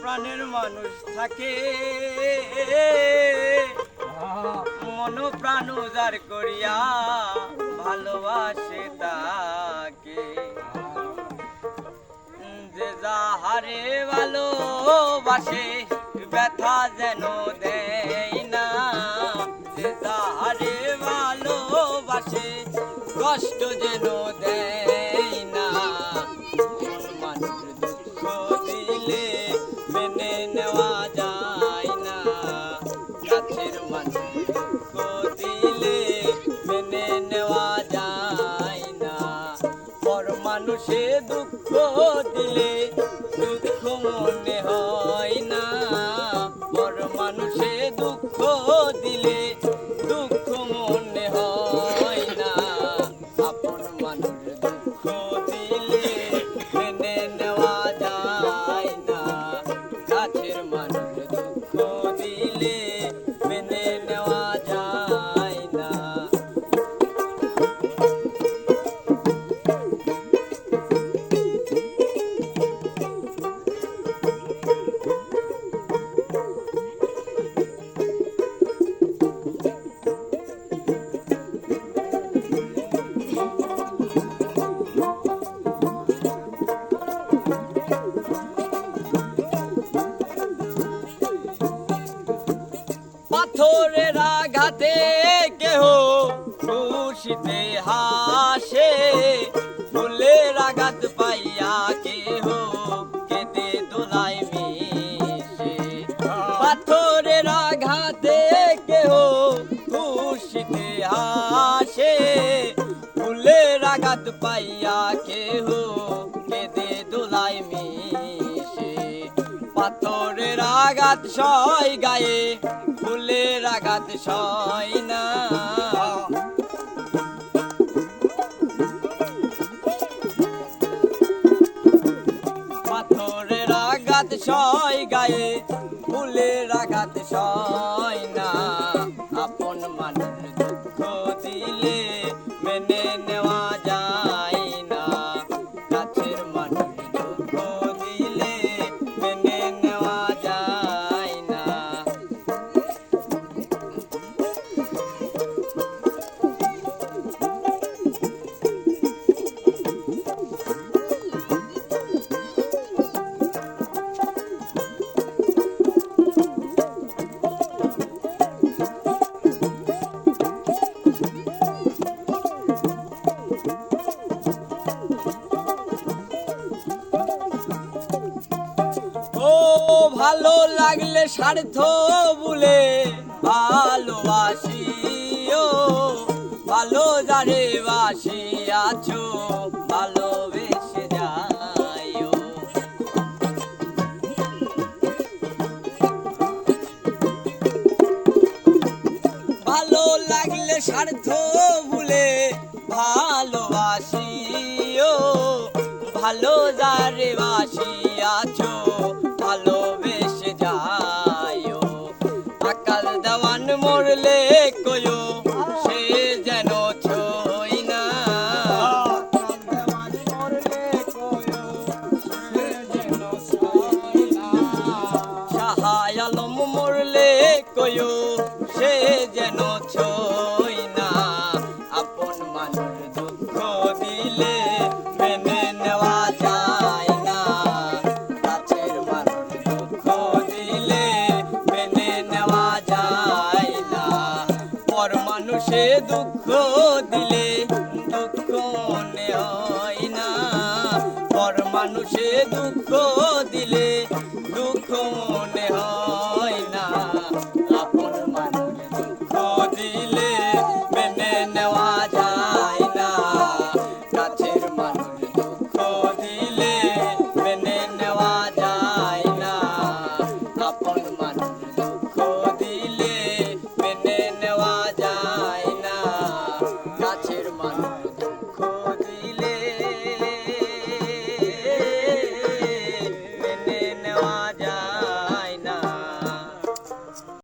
প্রাণের মানুষ থাকে। মন প্রাণ উজার করিয়া ভালোবাসে তাকে। যে যাহারে ভালোবাসে, ব্যথা যেন দেয়। দিলে দুঃখ মনে হয় না। পর মানুষে দুঃখ দিলে দুঃখ মনে হয় না। আপন মানুষ দুঃখ দিলে মেনে নেওয়া যায় না। কাছের মানুষ দুঃখ দিলে পাথরের আঘাতে কেহ খুশিতে হাসে, ফুলের আঘাত পাইয়া কেহ কেটে দোলাই মিশে। পাথরের আঘাতে কেহ খুশিতে হাসে, ফুলের আঘাত পাইয়া কেহ কেঁদে দোলাই মিশে। পাথরের আঘাত সয় গায়ে আঘাত না। পাথরের আঘাত সয় গায়ে ফুলের আঘাত সয়। ও ভালো লাগলে স্বার্থ বলে ভালোবাসি ও ভালো যারে বাসি আছো, ভালোবেসে যায় ভালো লাগলে স্বার্থ ভুলে ভালোবাসি ও ভালো যারে বাসি আছো সে যেন ছই না। আপন মানুষ দুঃখ দিলে মেনে নেওয়া যায় না। কাছের মানুষ দুঃখ দিলে মেনে নেওয়া যায় না। পর মানুষে দুঃখ দিলে দুঃখ মনে হয় না। পর মানুষে দুঃখ দিলে